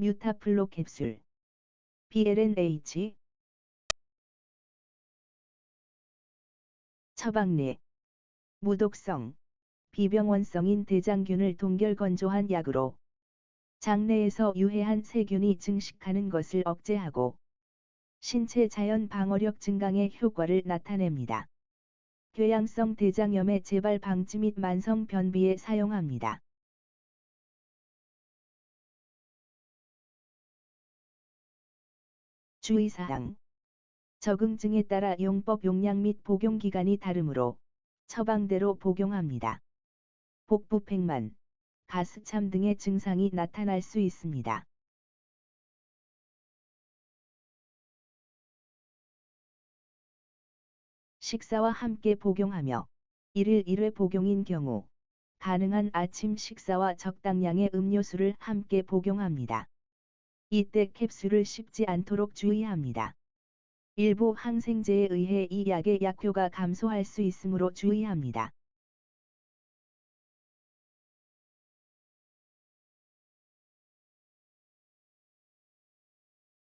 뮤타플로 캡슐 BLNH 처방내 무독성 비병원성인 대장균을 동결 건조한 약으로 장내에서 유해한 세균이 증식하는 것을 억제하고 신체 자연 방어력 증강의 효과를 나타냅니다. 궤양성 대장염의 재발 방지 및 만성 변비에 사용합니다. 주의사항 적응증에 따라 용법 용량 및 복용 기간이 다르므로 처방대로 복용합니다. 복부팽만, 가스참 등의 증상이 나타날 수 있습니다. 식사와 함께 복용하며 1일 1회 복용인 경우 가능한 아침 식사와 적당량의 음료수를 함께 복용합니다. 이때 캡슐을 씹지 않도록 주의합니다. 일부 항생제에 의해 이 약의 약효가 감소할 수 있으므로 주의합니다.